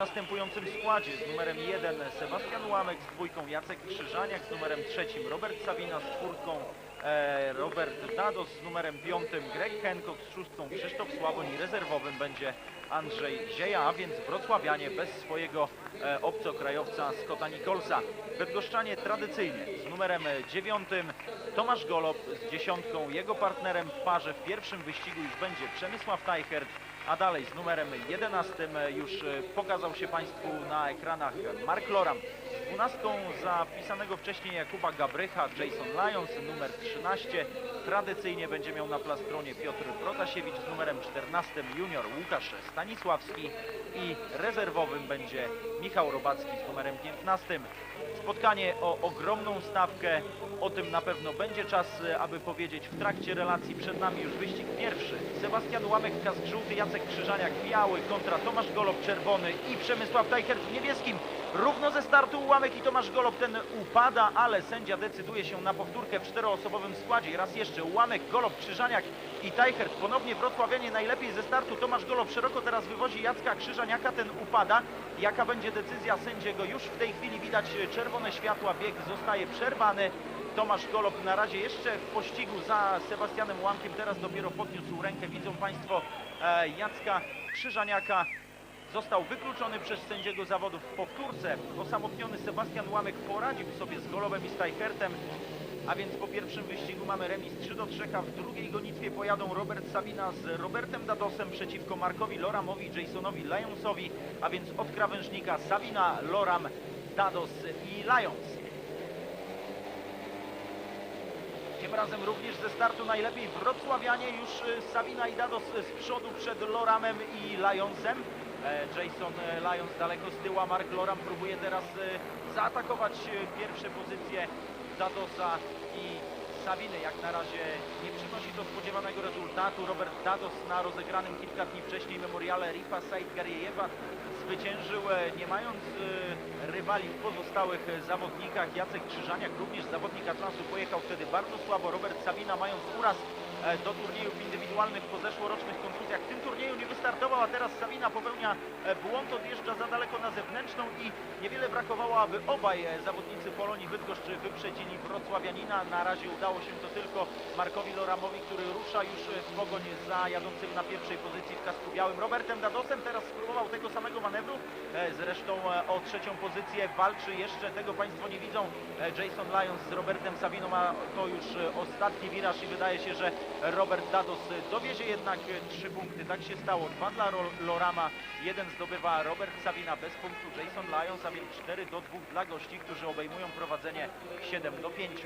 następującym składzie z numerem 1 Sebastian Łamek, z dwójką Jacek Krzyżaniak, z numerem trzecim Robert Sabina, z czwórką e, Robert Dados, z numerem piątym Greg Hancock, z szóstką Krzysztof Sławoń rezerwowym będzie Andrzej Zieja, a więc wrocławianie bez swojego e, obcokrajowca Scotta Nicholsa. Bydgoszczanie tradycyjnie z numerem dziewiątym Tomasz Golob, z dziesiątką jego partnerem w parze w pierwszym wyścigu już będzie Przemysław Tajchert, a dalej z numerem 11 już e, pokazał się Państwu na ekranach Mark Loram. 12 zapisanego wcześniej Jakuba Gabrycha, Jason Lyons, numer 13. Tradycyjnie będzie miał na plastronie Piotr Protasiewicz z numerem 14 junior Łukasz Stanisławski i rezerwowym będzie Michał Robacki z numerem 15. Spotkanie o ogromną stawkę, o tym na pewno będzie czas, aby powiedzieć w trakcie relacji. Przed nami już wyścig pierwszy. Sebastian Łamek, kask żółty, Jacek Krzyżaniak biały kontra Tomasz Golob czerwony i Przemysław Tajchert w niebieskim. Równo ze startu Łamek i Tomasz Golob ten upada, ale sędzia decyduje się na powtórkę w czteroosobowym składzie. Raz jeszcze Łamek, Golob, Krzyżaniak i Tajchert. Ponownie wrocławianie najlepiej ze startu. Tomasz Golob szeroko teraz wywozi Jacka Krzyżaniaka, ten upada. Jaka będzie decyzja sędziego? Już w tej chwili widać czerwone światła, bieg zostaje przerwany. Tomasz Golob na razie jeszcze w pościgu za Sebastianem Łamkiem, teraz dopiero podniósł rękę. Widzą Państwo e, Jacka Krzyżaniaka. Został wykluczony przez sędziego zawodów w powtórce. Osamotniony Sebastian Łamek poradził sobie z Golobem i Stajhertem. A więc po pierwszym wyścigu mamy remis 3 do 3, a w drugiej gonitwie pojadą Robert Sabina z Robertem Dadosem przeciwko Markowi Loramowi, Jasonowi Lyonsowi, a więc od krawężnika Sabina, Loram, Dados i Lyons. Tym razem również ze startu najlepiej wrocławianie, już y, Sabina i Dados z przodu przed Loramem i Lyonsem. E, Jason e, Lyons daleko z tyłu, Mark Loram próbuje teraz e, zaatakować pierwsze pozycje Dadosa i Sabiny. Jak na razie nie przynosi to spodziewanego rezultatu. Robert Dados na rozegranym kilka dni wcześniej memoriale Rifa Said Gariejewa zwyciężył, nie mając rywali w pozostałych zawodnikach. Jacek Krzyżaniak, również zawodnik Atlasu, pojechał wtedy bardzo słabo. Robert Sabina, mając uraz do turniejów indywidualnych po zeszłorocznych kontuzjach, w tym turnieju nie wystartował, a teraz Sabina popełnia e, błąd, odjeżdża za daleko na zewnętrzną i niewiele brakowało, aby obaj e, zawodnicy Polonii Bydgoszcz wyprzedzili Wrocławianina. Na razie udało się to tylko Markowi Loramowi, który rusza już e, w pogoń za jadącym na pierwszej pozycji w kasku białym. Robertem Dadosem teraz spróbował tego samego manewru, e, zresztą e, o trzecią pozycję walczy jeszcze, tego Państwo nie widzą, e, Jason Lyons z Robertem Sabiną, a to już e, ostatni wiraż i wydaje się, że Robert Dados dowiezie jednak trzy punkty. Tak się stało. Dwa dla Lorama, jeden zdobywa Robert Sabina bez punktu, Jason Lyons, a więc 4 do 2 dla gości, którzy obejmują prowadzenie 7 do 5.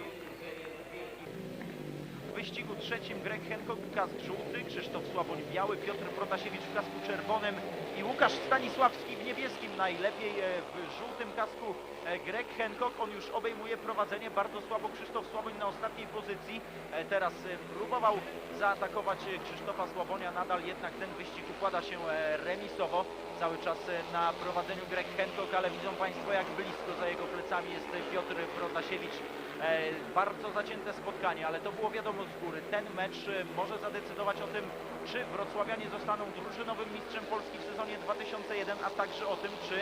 W wyścigu trzecim Greg Hancock kask żółty, Krzysztof Sławoń biały, Piotr Protasiewicz w kasku czerwonym i Łukasz Stanisławski w niebieskim. Najlepiej e, w żółtym kasku e, Greg Hancock. On już obejmuje prowadzenie. Bardzo słabo Krzysztof Sławoń na ostatniej pozycji. E, Teraz próbował zaatakować Krzysztofa Sławonia. Nadal jednak ten wyścig układa się remisowo. Cały czas na prowadzeniu Greg Hancock, ale widzą Państwo jak blisko za jego plecami jest Piotr Protasiewicz. E, bardzo zacięte spotkanie, ale to było wiadomo z góry. Ten mecz e, może zadecydować o tym, czy wrocławianie zostaną drużynowym mistrzem Polski w sezonie 2001, a także o tym, czy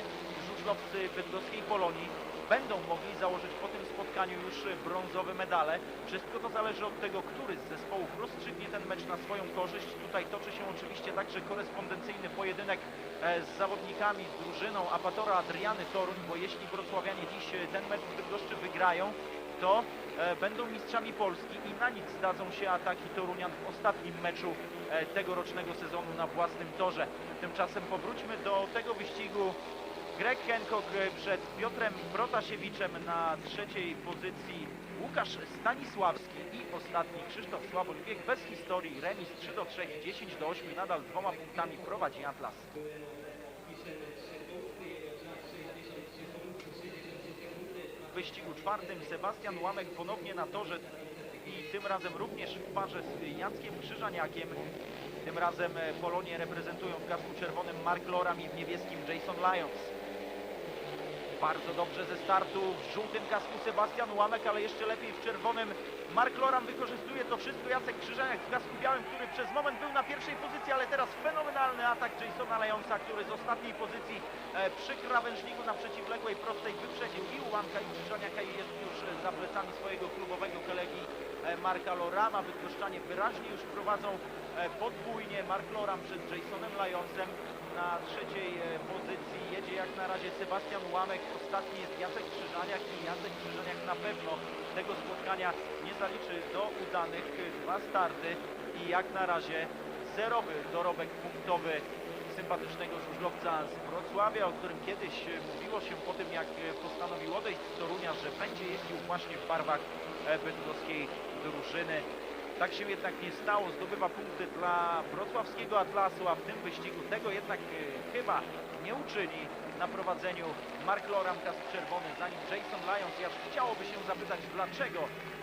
żużlowcy bydgoskiej Polonii będą mogli założyć po tym spotkaniu już brązowe medale. Wszystko to zależy od tego, który z zespołów rozstrzygnie ten mecz na swoją korzyść. Tutaj toczy się oczywiście także korespondencyjny pojedynek e, z zawodnikami, z drużyną Apatora Adriany Toruń, bo jeśli wrocławianie dziś ten mecz w Bydgoszczy wygrają, to e, będą mistrzami Polski i na nic zdadzą się ataki Torunian w ostatnim meczu e, tegorocznego sezonu na własnym torze. Tymczasem powróćmy do tego wyścigu. Greg Hancock e, przed Piotrem Protasiewiczem na trzeciej pozycji Łukasz Stanisławski i ostatni Krzysztof Sławoń. Bieg bez historii, remis 3 do 3, 10 do 8, nadal dwoma punktami prowadzi Atlas. W wyścigu czwartym Sebastian Łamek ponownie na torze i tym razem również w parze z Jackiem Krzyżaniakiem. Tym razem Polonię reprezentują w kasku czerwonym Mark Loram i w niebieskim Jason Lyons. Bardzo dobrze ze startu w żółtym kasku Sebastian Łamek, ale jeszcze lepiej w czerwonym. Mark Loram wykorzystuje to wszystko. Jacek Krzyżaniak w kasku białym, który przez moment był na pierwszej pozycji, ale teraz fenomenalny atak Jasona Leonsa, który z ostatniej pozycji e, przy krawężniku na przeciwległej prostej wyprzedził i Łamka i Krzyżaniaka i jest już za plecami swojego klubowego kolegi e, Marka Lorama. Bydgoszczanie wyraźnie już prowadzą e, podwójnie. Mark Loram przed Jasonem Lyonsem na trzeciej e, pozycji jedzie jak na razie Sebastian Łamek, ostatni jest Jacek Krzyżaniak i Jacek Krzyżaniak na pewno tego spotkania nie zaliczy do udanych e, dwa starty i jak na razie zerowy dorobek punktowy sympatycznego żużlowca z Wrocławia, o którym kiedyś e, mówiło się po tym jak postanowił odejść z Torunia, że będzie jeździł właśnie w barwach bydgoskiej drużyny. Tak się jednak nie stało, zdobywa punkty dla wrocławskiego Atlasu, a w tym wyścigu tego jednak e, chyba nie uczyni na prowadzeniu Mark Loram, kask czerwony, zanim Jason Lyons. Aż chciałoby się zapytać, dlaczego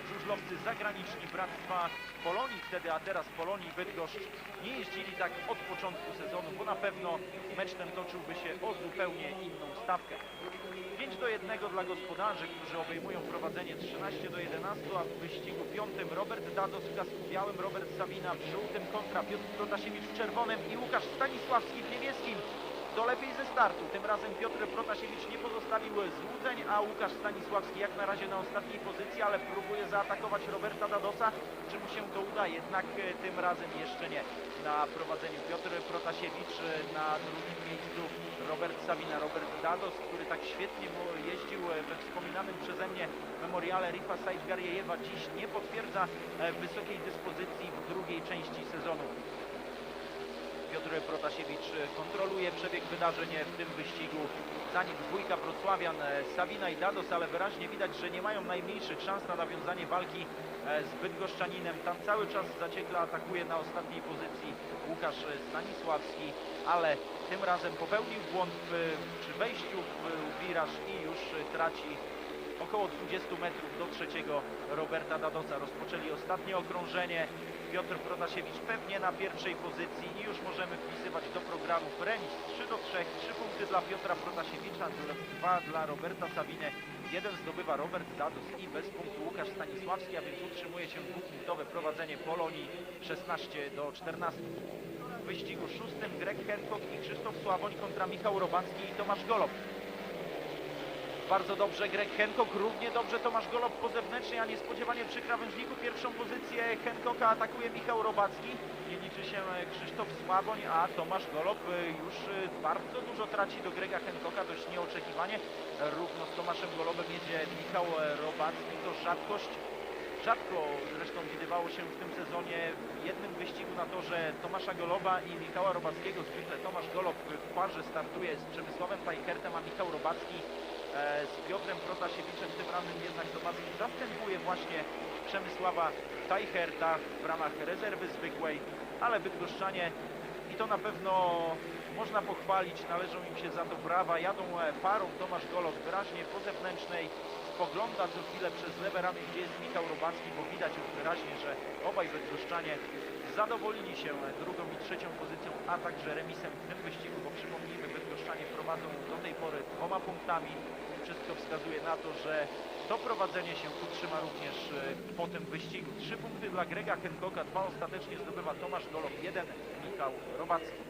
żużlowcy zagraniczni Bractwa Polonii wtedy, a teraz Polonii Bydgoszcz nie jeździli tak od początku sezonu, bo na pewno mecz ten toczyłby się o zupełnie inną stawkę. 5 do 1 dla gospodarzy, którzy obejmują prowadzenie 13 do 11, a w wyścigu piątym Robert Dados w kasku białym, Robert Sabina w żółtym kontra Piotr Protasiewicz w czerwonym i Łukasz Stanisławski w niebieskim. To lepiej ze startu. Tym razem Piotr Protasiewicz nie pozostawił złudzeń, a Łukasz Stanisławski jak na razie na ostatniej pozycji, ale próbuje zaatakować Roberta Dadosa. Czy mu się to uda? Jednak e, tym razem jeszcze nie. Na prowadzeniu Piotr Protasiewicz, e, na drugim miejscu Robert Sabina, Robert Dados, który tak świetnie jeździł e, we wspominanym przeze mnie memoriale Rifa Said Garjejewa. Dziś nie potwierdza e, wysokiej dyspozycji w drugiej części sezonu. Piotr Protasiewicz kontroluje przebieg wydarzeń w tym wyścigu. Za nim dwójka Wrocławian, e, Sabina i Dados, ale wyraźnie widać, że nie mają najmniejszych szans na nawiązanie walki e, z Bydgoszczaninem. Tam cały czas zaciekle atakuje na ostatniej pozycji Łukasz Stanisławski, ale tym razem popełnił błąd przy wejściu w wiraż i już traci około 20 metrów do trzeciego Roberta Dadosa. Rozpoczęli ostatnie okrążenie. Piotr Protasiewicz pewnie na pierwszej pozycji i już możemy wpisywać do programu remis 3 do 3, 3 punkty dla Piotra Protasiewicza, 2 dla Roberta Sabiny, jeden zdobywa Robert Dados i bez punktu Łukasz Stanisławski, a więc utrzymuje się dwupunktowe prowadzenie Polonii 16 do 14. Wyścigu szóstym Greg Hancock i Krzysztof Sławoń kontra Michał Robacki i Tomasz Golob. Bardzo dobrze Greg Hancock, równie dobrze Tomasz Golob po zewnętrznej, a niespodziewanie przy krawężniku pierwszą pozycję Hancocka atakuje Michał Robacki. Nie liczy się e, Krzysztof Sławoń, a Tomasz Golob e, już e, bardzo dużo traci do Grega Hancocka, dość nieoczekiwanie. Równo z Tomaszem Golobem jedzie Michał Robacki, to rzadkość. Rzadko zresztą widywało się w tym sezonie w jednym wyścigu na torze Tomasza Goloba i Michała Robackiego. Zwykle Tomasz Golob w parze startuje z Przemysławem Tajkertem, a Michał Robacki e, z Piotrem Protasiewiczem. Tym razem jednak Robacki zastępuje właśnie Przemysława Tajcherta w ramach rezerwy zwykłej, ale Bydgoszczanie i to na pewno można pochwalić, należą im się za to brawa. Jadą e, parą Tomasz Golob wyraźnie po zewnętrznej, spogląda co chwilę przez lewe ramię, gdzie jest Michał Robacki, bo widać już wyraźnie, że obaj Bydgoszczanie zadowolili się drugą i trzecią pozycją, a także remisem w tym wyścigu, bo przypomnijmy, Bydgoszczanie prowadzą do tej pory dwoma punktami. Wszystko wskazuje na to, że to prowadzenie się utrzyma również e, po tym wyścigu. Trzy punkty dla Grega Hancocka, dwa ostatecznie zdobywa Tomasz Golob, jeden Michał Robacki.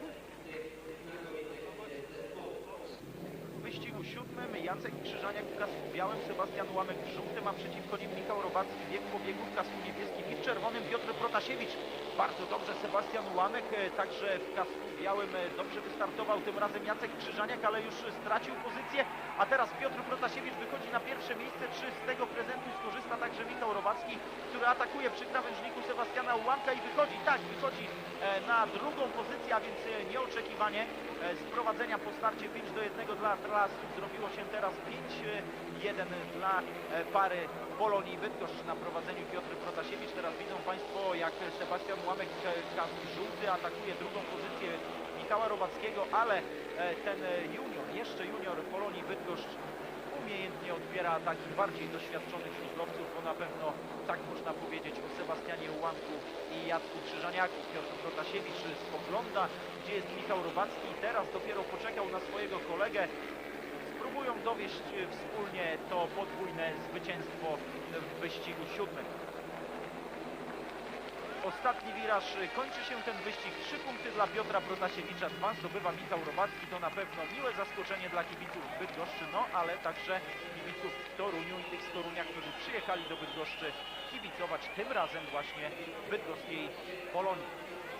W wyścigu siódmym Jacek Krzyżaniak w kasku białym, Sebastian Łamek w żółtym, a przeciwko nim Michał Robacki bieg po biegu w kasku niebieskim i w czerwonym Piotr Protasiewicz. Bardzo dobrze Sebastian Łamek, e, także w kasku białym e, dobrze wystartował tym razem Jacek Krzyżaniak, ale już stracił pozycję, a teraz Piotr Protasiewicz wychodzi na pierwsze miejsce. Czy z tego prezentu skorzysta także Michał Robacki, który atakuje przy krawężniku Sebastiana Łamka i wychodzi, tak, wychodzi e, na drugą pozycję, a więc nieoczekiwanie e, z prowadzenia po starcie 5 do 1 dla Atlasu. Zrobiło się teraz 5-1 dla pary Polonii Bydgoszcz na prowadzeniu Piotr Protasiewicz. Teraz widzą Państwo, jak Sebastian Łamek e, żółty atakuje drugą pozycję Michała Robackiego, ale e, ten e, junior, jeszcze junior Polonii Bydgoszcz umiejętnie odbiera ataki bardziej doświadczonych żużlowców, bo na pewno tak można powiedzieć o Sebastianie Ułanku i Jacku Krzyżaniaku. Piotr Protasiewicz spogląda, gdzie jest Michał Robacki i teraz dopiero poczekał na swojego kolegę. spróbują dowieść wspólnie to podwójne zwycięstwo w wyścigu siódmym. Ostatni wiraż, e, kończy się ten wyścig. Trzy punkty dla Piotra Protasiewicza, dwa zdobywa Michał Robacki. To na pewno miłe zaskoczenie dla kibiców Bydgoszczy, no ale także kibiców Toruniu i tych z Torunia, którzy przyjechali do Bydgoszczy kibicować tym razem właśnie bydgoskiej Polonii.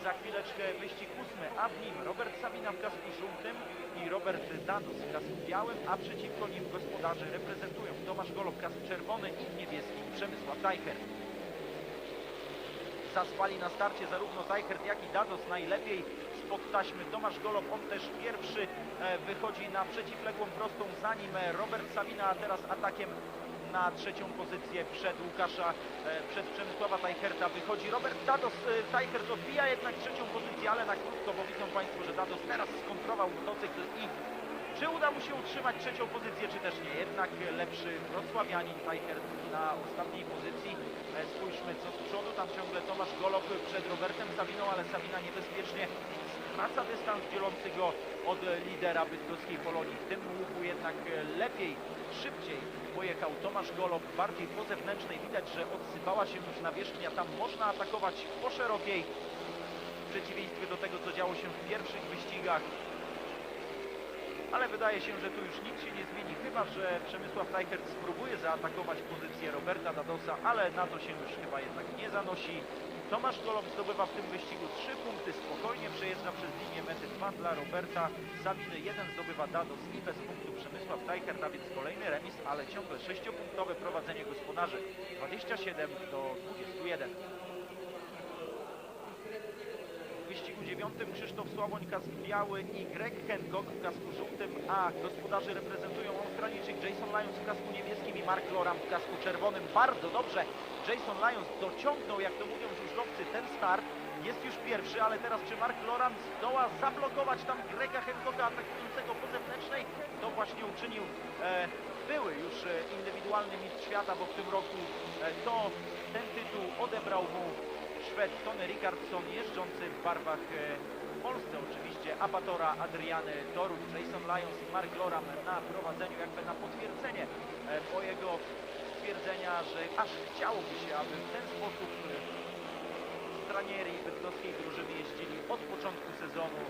Za chwileczkę wyścig ósmy, a w nim Robert Sabina w kasku żółtym i Robert Dados w kasku białym, a przeciwko nim gospodarze reprezentują Tomasz Golob kasku czerwony i w niebieskim Przemysław Tajcher. Zaspali na starcie zarówno Tajcher, jak i Dados najlepiej spod taśmy. Tomasz Golob, on też pierwszy e, wychodzi na przeciwległą prostą, zanim e, Robert Sabina, a teraz atakiem na trzecią pozycję przed Łukasza, e, przed Przemysława Tajcherta wychodzi Robert Dados. Tajchert odbija jednak trzecią pozycję, ale na krótko, bo widzą Państwo, że Dados teraz skontrował motocykl i czy uda mu się utrzymać trzecią pozycję, czy też nie? Jednak lepszy wrocławianin Tajchert na ostatniej pozycji. E, Spójrzmy co z przodu, tam ciągle Tomasz Golob przed Robertem Sabiną, ale Sabina niebezpiecznie skraca dystans dzielący go od lidera bydgoskiej Polonii. W tym łuku jednak lepiej, szybciej pojechał Tomasz Golob, bardziej po zewnętrznej. Widać, że odsypała się już nawierzchnia, tam można atakować po szerokiej, w przeciwieństwie do tego, co działo się w pierwszych wyścigach ale wydaje się, że tu już nic się nie zmieni, chyba że Przemysław Tajchert spróbuje zaatakować pozycję Roberta Dadosa, ale na to się już chyba jednak nie zanosi. Tomasz Golob zdobywa w tym wyścigu 3 punkty, spokojnie przejeżdża przez linię mety 2 dla Roberta Sabiny, 1 zdobywa Dados i bez punktu Przemysław Tajchert, a więc kolejny remis, ale ciągle 6-punktowe prowadzenie gospodarzy 27 do 21. Wyścigu dziewiątym Krzysztof Sławoń, kask biały i Greg Hancock w kasku żółtym, a gospodarzy reprezentują Australijczyk Jason Lyons w kasku niebieskim i Mark Loram w kasku czerwonym. Bardzo dobrze Jason Lyons dociągnął, jak to mówią żużlowcy, ten start. Jest już pierwszy, ale teraz czy Mark Loram zdoła zablokować tam Grega Hancocka atakującego po zewnętrznej? To właśnie uczynił e, były już e, indywidualny mistrz świata, bo w tym roku e, to ten tytuł odebrał mu Szwed Tony Rickardsson jeżdżący w barwach e, w Polsce oczywiście Abatora, Adriany Toruń, Jason Lyons i Mark Loram na prowadzeniu jakby na potwierdzenie e, mojego stwierdzenia, że aż chciałoby się, aby w ten sposób e, stranieri bydgoskiej drużyny jeździli od początku sezonu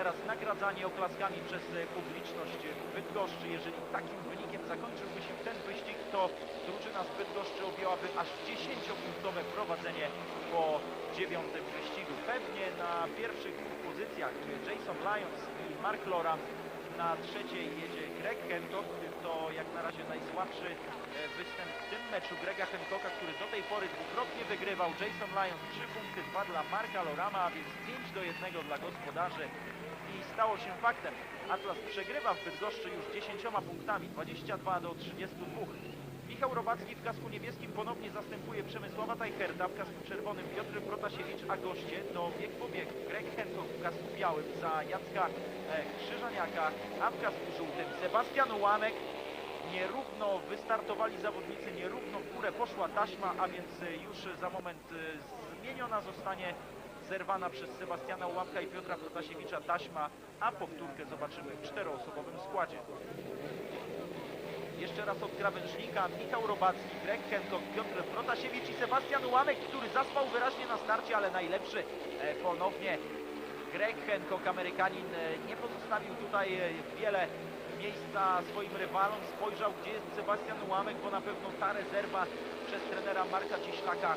Teraz nagradzanie oklaskami przez e, publiczność w Bydgoszczy. Jeżeli takim wynikiem zakończyłby się ten wyścig, to drużyna z Bydgoszczy objęłaby aż 10-punktowe prowadzenie po dziewiątym wyścigu. Pewnie na pierwszych dwóch pozycjach Jason Lyons i Mark Loram. Na trzeciej jedzie Greg Hancock. To jak na razie najsłabszy e, występ w tym meczu Grega Hancocka, który do tej pory dwukrotnie wygrywał. Jason Lyons 3 punkty, 2 dla Marka Lorama, a więc 5 do 1 dla gospodarzy i stało się faktem. Atlas przegrywa w Bydgoszczy już 10 punktami, 22 do 32. Michał Robacki w kasku niebieskim ponownie zastępuje Przemysława Tajcherta, w kasku czerwonym Piotr Protasiewicz, a goście to bieg po bieg Greg Hancock w kasku białym za Jacka e, Krzyżaniaka, a w kasku żółtym Sebastian Łamek. Nierówno wystartowali zawodnicy, nierówno w górę poszła taśma, a więc e, już za moment e, zmieniona zostanie zerwana przez Sebastiana Łapka i Piotra Protasiewicza taśma, a powtórkę zobaczymy w czteroosobowym składzie. Jeszcze raz od krawężnika Michał Robacki, Greg Hancock, Piotr Protasiewicz i Sebastian Łamek, który zaspał wyraźnie na starcie, ale najlepszy e, ponownie Greg Hancock, Amerykanin, e, nie pozostawił tutaj e, wiele miejsca swoim rywalom. Spojrzał, gdzie jest Sebastian Łamek, bo na pewno ta rezerwa przez trenera Marka Cieślaka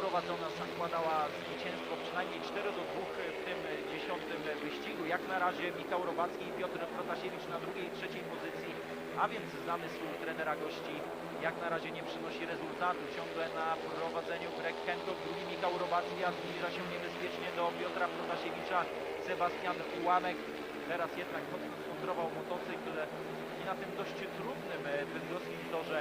prowadzona zakładała zwycięstwo przynajmniej 4 do 2 w tym e, dziesiątym wyścigu. Jak na razie Michał Robacki i Piotr Protasiewicz na drugiej i trzeciej pozycji, a więc zamysł trenera gości jak na razie nie przynosi rezultatu. Ciągle na prowadzeniu Greg Hancock, drugi Michał Robacki, a zbliża się niebezpiecznie do Piotra Protasiewicza, Sebastian Ułamek. Teraz jednak mocno skontrował motocykl i na tym dość trudnym e, bydgoskim torze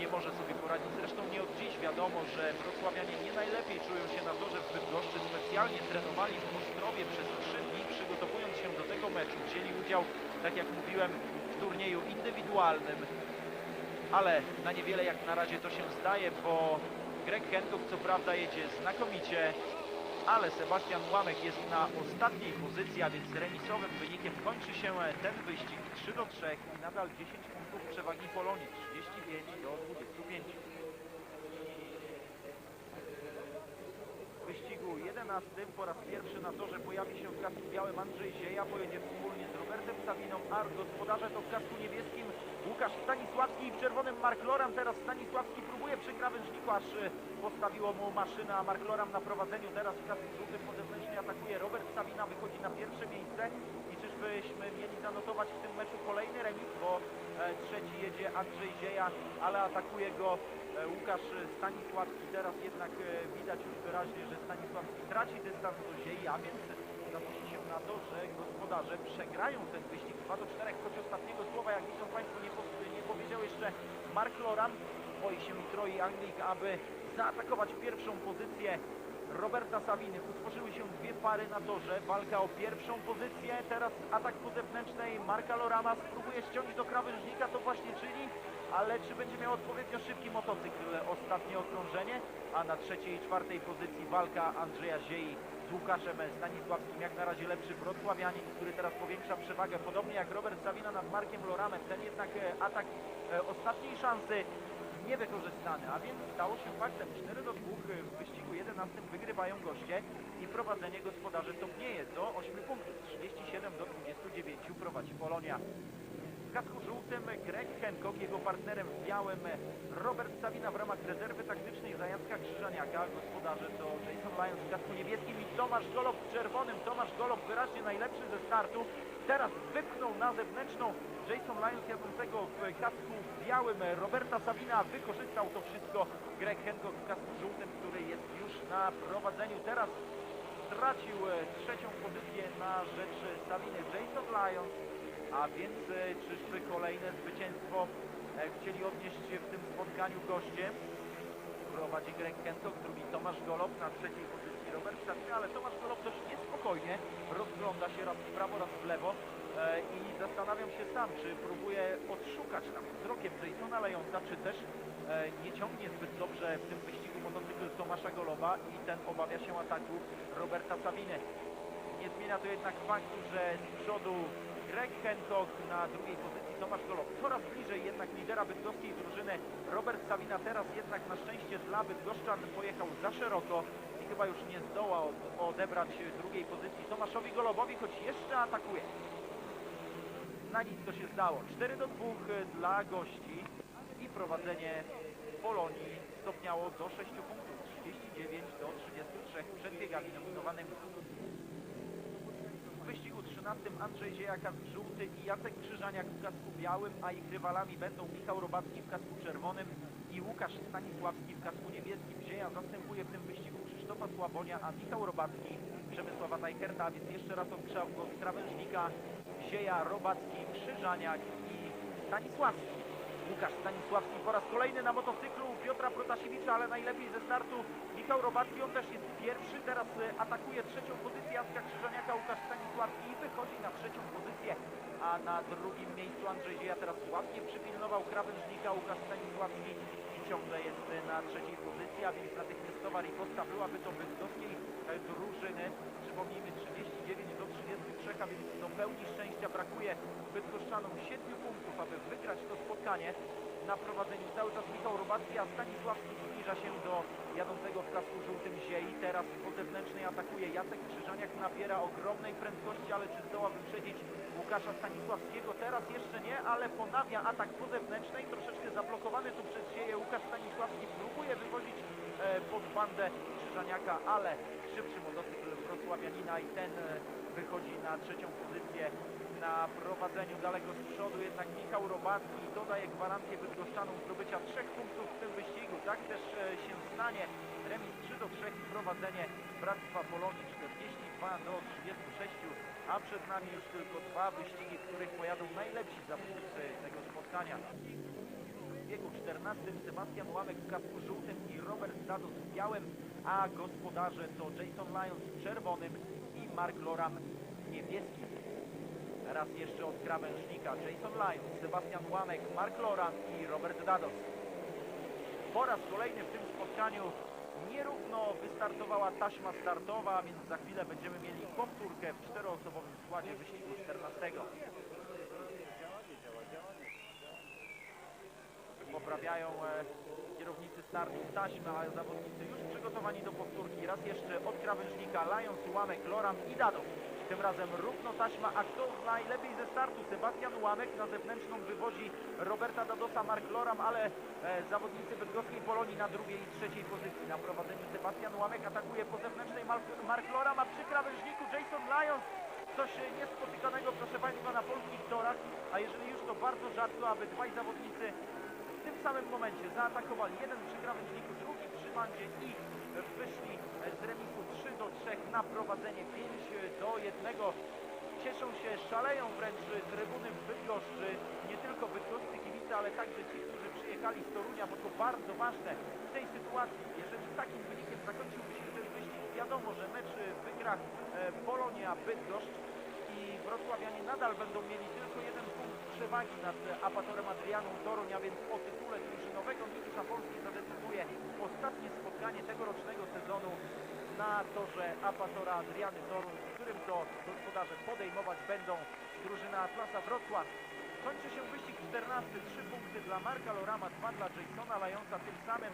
nie może sobie poradzić. Zresztą nie od dziś wiadomo, że wrocławianie nie najlepiej czują się na torze w Bydgoszczy. Specjalnie trenowali w Ostrowie przez 3 dni, przygotowując się do tego meczu. Wzięli udział, tak jak mówiłem, w turnieju indywidualnym, ale na niewiele jak na razie to się zdaje, bo Greg Hancock co prawda jedzie znakomicie, ale Sebastian Łamek jest na ostatniej pozycji, a więc remisowym wynikiem kończy się ten wyścig 3 do 3 i nadal 10 punktów przewagi Polonii 35 do 25. W wyścigu 11 po raz pierwszy na torze pojawi się w kasku białym Andrzej Zieja, pojedzie wspólnie z Robertem Sawiną, a gospodarze to w kasku niebieskim Łukasz Stanisławski w czerwonym Mark Loram. Teraz Stanisławski próbuje przy krawężniku, aż e, postawiło mu maszynę, a Mark Loram na prowadzeniu. Teraz w kasku żółtym po zewnętrznej atakuje Robert Sawina, wychodzi na pierwsze miejsce i czyżbyśmy mieli zanotować w tym meczu kolejny remis, bo e, trzeci jedzie Andrzej Zieja, ale atakuje go e, Łukasz Stanisławski. Teraz jednak e, widać już wyraźnie, że Stanisławski traci dystans do Ziei, a więc zanosi się na to, że gospodarze przegrają ten wyścig 2 do 4, choć ostatniego słowa, jak widzą Państwo, nie, po- nie powiedział jeszcze Mark Loran. Boi się troi Anglik, aby zaatakować pierwszą pozycję Roberta Saviny. Utworzyły się dwie pary na torze. Walka o pierwszą pozycję. Teraz atak po zewnętrznej Marka Lorama. Spróbuje ściąć do krawężnika, to właśnie czyni. Ale czy będzie miał odpowiednio szybki motocykl? Ostatnie okrążenie. A na trzeciej i czwartej pozycji walka Andrzeja Ziei Łukaszem Stanisławskim. Jak na razie lepszy wrocławianin, który teraz powiększa przewagę. Podobnie jak Robert Savina nad Markiem Loramem. Ten jednak e, atak e, ostatniej szansy niewykorzystany, a więc stało się faktem 4 do 2 w wyścigu 11 wygrywają goście i prowadzenie gospodarzy topnieje do 8 punktów, 37 do 29 prowadzi Polonia. Kasku żółtym Greg Hancock, jego partnerem w białym Robert Savina w ramach rezerwy taktycznej za Jacka Krzyżaniaka. Gospodarze to Jason Lyons w kasku niebieskim i Tomasz Golob w czerwonym. Tomasz Golob wyraźnie najlepszy ze startu. Teraz wypchnął na zewnętrzną Jason Lyons jadącego w kasku białym Roberta Savina. Wykorzystał to wszystko Greg Hancock w kasku żółtym, który jest już na prowadzeniu. Teraz stracił e, trzecią pozycję na rzecz Saviny Jason Lyons. A więc e, czyżby kolejne zwycięstwo e, chcieli odnieść w tym spotkaniu goście. Prowadzi Greg Hancock, drugi Tomasz Golob, na trzeciej pozycji Robert Savina, ale Tomasz Golob dość niespokojnie rozgląda się raz w prawo, raz w lewo e, i zastanawiam się sam, czy próbuje odszukać tam wzrokiem Jasona Lejonsa, czy też nie ciągnie zbyt dobrze w tym wyścigu motocykl Tomasza Goloba i ten obawia się ataku Roberta Saviny. Nie zmienia to jednak faktu, że z przodu Greg Hancock na drugiej pozycji Tomasz Golob coraz bliżej jednak lidera bydgoskiej drużyny Robert Savina teraz jednak na szczęście dla Bydgoszczan pojechał za szeroko i chyba już nie zdoła od- odebrać drugiej pozycji Tomaszowi Golobowi, choć jeszcze atakuje. Na nic to się zdało. 4 do 2 dla gości i prowadzenie Polonii stopniało do 6 punktów. 39 do 33 przed biegami nominowanymi. Wyścigu 13 Andrzej Ziejaka żółty i Jacek Krzyżaniak w kasku białym, a ich rywalami będą Michał Robacki w kasku czerwonym i Łukasz Stanisławski w kasku niebieskim. Zieja zastępuje w tym wyścigu Krzysztofa Sławonia, a Michał Robacki Przemysława Tajkerta, więc jeszcze raz z krawężnika Zieja, Robacki, Krzyżaniak i Stanisławski. Łukasz Stanisławski po raz kolejny na motocyklu Piotra Protasiewicza, ale najlepiej ze startu Michał Robacki, on też jest pierwszy, teraz e, atakuje trzecią pozycję Jacka Krzyżaniaka, Łukasz Stanisławski i wychodzi na trzecią pozycję, a na drugim miejscu Andrzej Zieja teraz ładnie przypilnował krawężnika Łukasz Stanisławski i ciągle jest na trzeciej pozycji, a więc natychmiastowa riposta byłaby to bydgoskiej e, drużyny, przypomnijmy 39 do 33, a więc do pełni szczęścia brakuje Bydgoszczanom 7 punktów, aby wygrać to spotkanie. Na prowadzeniu cały czas Michał Robacki, a Stanisławski zbliża się do jadącego w kasku żółtym Ziei. Teraz po zewnętrznej atakuje Jacek Krzyżaniak, nabiera ogromnej prędkości, ale czy zdoła wyprzedzić Łukasza Stanisławskiego? Teraz jeszcze nie, ale ponawia atak po zewnętrznej, troszeczkę zablokowany tu przez Zieję. Łukasz Stanisławski próbuje wywozić e, pod bandę Krzyżaniaka, ale szybszy motocykl Wrocławianina i ten e, wychodzi na trzecią pozycję na prowadzeniu daleko z przodu, jednak Michał Robacki dodaje gwarancję Bydgoszczanom zdobycia trzech punktów w tym wyścigu. Tak też e, się stanie. Remis 3 do 3 i prowadzenie Bractwa Polonii 42 do 36, a przed nami już tylko dwa wyścigi, w których pojadą najlepsi zawodnicy tego spotkania. W biegu 14 Sebastian Łamek w kasku żółtym i Robert Dados w białym, a gospodarze to Jason Lyons w czerwonym Mark Loram w niebieskim. Raz jeszcze od krawężnika Jason Lyons, Sebastian Łamek, Mark Loran i Robert Dados. Po raz kolejny w tym spotkaniu nierówno wystartowała taśma startowa, więc za chwilę będziemy mieli powtórkę w czteroosobowym składzie wyścigu 14. Poprawiają kierownicy startu taśmy, a zawodnicy już przygotowani do powtórki. Raz jeszcze od krawężnika Lions, Łamek, Loram i Dado. Tym razem równo taśma, a kto najlepiej ze startu? Sebastian Łamek na zewnętrzną wywozi Roberta Dadosa, Mark Loram, ale e, zawodnicy bydgoskiej Polonii na drugiej i trzeciej pozycji. Na prowadzeniu Sebastian Łamek atakuje po zewnętrznej Mark, Loram, a przy krawężniku Jason Lyons. Coś e, niespotykanego, proszę Państwa, na polskich torach, a jeżeli już to bardzo rzadko, aby dwaj zawodnicy samym momencie zaatakowali. Jeden przy krawężniku, drugi przy bandzie i wyszli z remisu 3 do 3 na prowadzenie 5 do 1. Cieszą się, szaleją wręcz trybuny w Bydgoszczy, nie tylko bydgoscy kibice, ale także ci, którzy przyjechali z Torunia, bo to bardzo ważne w tej sytuacji. Jeżeli takim wynikiem zakończyłby się ten wyścig, wiadomo, że mecz wygra e, Polonia Bydgoszcz i wrocławianie nadal będą mieli tylko jeden punkt przewagi nad Apatorem Adrianą Toruń, a więc o tytule drużynowego mistrza Polski zadecyduje ostatnie spotkanie tegorocznego sezonu na torze Apatora Adriany Toruń, w którym to gospodarze podejmować będą drużyna Atlasa Wrocław. Kończy się wyścig 14, 3 punkty dla Marka Lorama, 2 dla Jasona Lajonsa, tym samym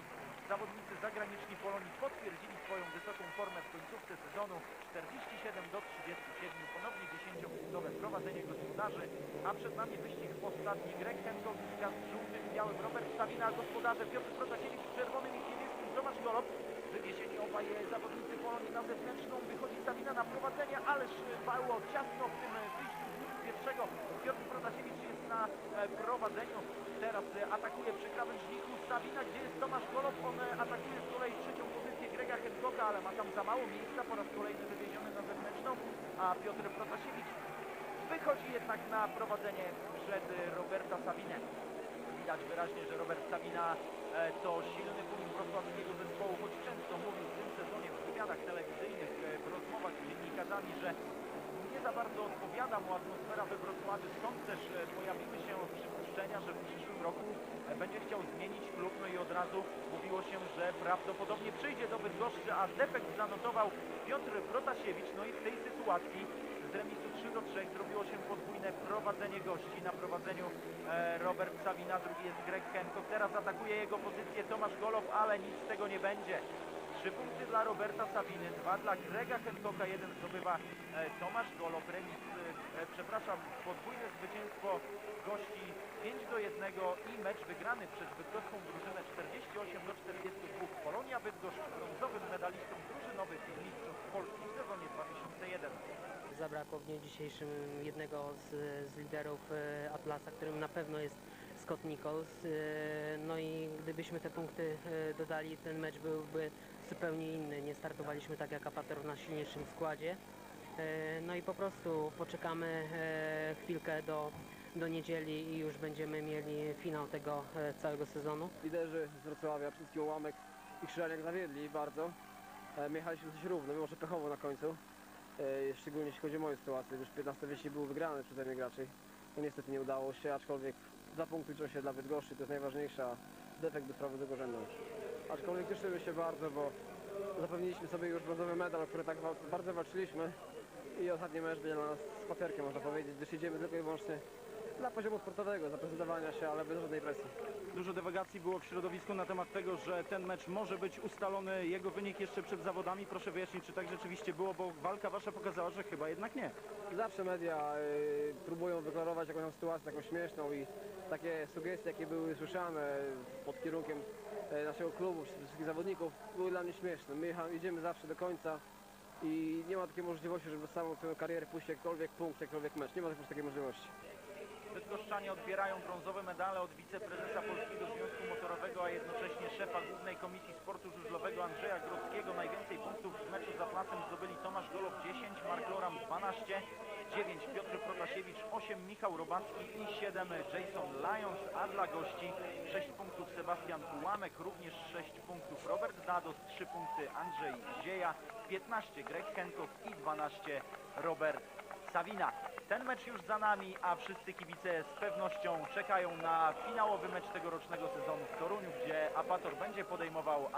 zawodnicy zagraniczni Polonii potwierdzili swoją wysoką formę w końcówce sezonu. 47 do 37, ponownie 10-punktowe prowadzenie gospodarzy, a przed nami wyścig ostatni Greg Henkowicka z żółtym, białym, Robert Stawina, gospodarze Piotr Protasiewicz z czerwonym i niebieskim, Tomasz Golob, wywiesieni obaj zawodnicy Polonii na zewnętrzną, wychodzi Stawina na prowadzenie, ależ było ciasno w tym wyjściu z pierwszego, Piotr Protasiewicz jest na e, prowadzeniu, atakuje przy krawężniku Stawina, gdzie jest Tomasz Golob, on e, atakuje z kolei trzecią pozycję Grega Hencocka, ale ma tam za mało miejsca, po raz kolejny wywieziony na zewnętrzną, a Piotr Protasiewicz wychodzi jednak na prowadzenie przed e, Roberta Sabinę. Widać wyraźnie, że Robert Sabina e, to silny punkt wrocławskiego zespołu, choć często mówił w tym sezonie w wywiadach telewizyjnych, w rozmowach z dziennikarzami, że za bardzo odpowiada mu atmosfera we Wrocławiu, stąd też e, pojawiły się przypuszczenia, że w przyszłym roku e, będzie chciał zmienić klub, no i od razu mówiło się, że prawdopodobnie przyjdzie do Bydgoszczy, a defekt zanotował Piotr Protasiewicz, no i w tej sytuacji z remisu 3 do 3 zrobiło się podwójne prowadzenie gości. Na prowadzeniu e, Robert Sabina, drugi jest Greg Hancock. Teraz atakuje jego pozycję Tomasz Golow, ale nic z tego nie będzie. Trzy punkty dla Roberta Sabiny, dwa dla Grega Hancocka, jeden zdobywa e, Tomasz Golow. Remis, e, przepraszam, podwójne zwycięstwo gości 5 do 1 i mecz wygrany przez bydgoską drużynę 48 do 42. Polonia Bydgoszcz brązowym medalistą drużynowych mistrzostw Polski w sezonie 2001. Zabrakło w dniu dzisiejszym jednego z, z liderów e, Atlasa, którym na pewno jest Scott Nichols. E, No i gdybyśmy te punkty e, dodali, ten mecz byłby zupełnie inny. Nie startowaliśmy tak jak Apator w najsilniejszym składzie. No i po prostu poczekamy chwilkę do, do niedzieli i już będziemy mieli finał tego całego sezonu. liderzy z Wrocławia, wszystkich ułamek i krzyżaniak zawiedli bardzo. My jechaliśmy dosyć równo, mimo że pechowo na końcu. E, szczególnie jeśli chodzi o moją sytuację, już 15 wyścig był wygrany przeze mnie graczy. No niestety nie udało się, aczkolwiek liczą się dla Bydgoszczy, to jest najważniejsze, a defekt do sprawy drugorzędny. Aczkolwiek cieszymy się bardzo, bo zapewniliśmy sobie już brązowy medal, o który tak bardzo walczyliśmy. I ostatni mecz będzie dla nas spacerkiem, można powiedzieć, gdyż jedziemy tylko i wyłącznie dla poziomu sportowego, zaprezentowania się, ale bez żadnej presji. Dużo dywagacji było w środowisku na temat tego, że ten mecz może być ustalony, jego wynik jeszcze przed zawodami. Proszę wyjaśnić, czy tak rzeczywiście było, bo walka wasza pokazała, że chyba jednak nie. Zawsze media y, próbują wyklarować jakąś sytuację taką śmieszną i takie sugestie, jakie były słyszane pod kierunkiem y, naszego klubu, wszystkich zawodników, były dla mnie śmieszne. My idziemy zawsze do końca i nie ma takiej możliwości, żeby samą swoją karierę puścić jakkolwiek punkt, jakkolwiek mecz. Nie ma takiej możliwości. Bydgoszczanie odbierają brązowe medale od wiceprezesa Polskiego Związku Motorowego, a jednocześnie szefa Głównej Komisji Sportu Żużlowego Andrzeja Grodzkiego. Najwięcej punktów w meczu z Atlasem zdobyli Tomasz Golob 10, Mark Loram 12, 9 Piotr Protasiewicz, 8 Michał Robacki i 7 Jason Lyons, a dla gości 6 punktów Sebastian Ułamek, również 6 punktów Robert Dados, 3 punkty Andrzej Zieja, 15 Greg Henkow i 12 Robert Savina. Ten mecz już za nami, a wszyscy kibice z pewnością czekają na finałowy mecz tegorocznego sezonu w Toruniu, gdzie Apator będzie podejmował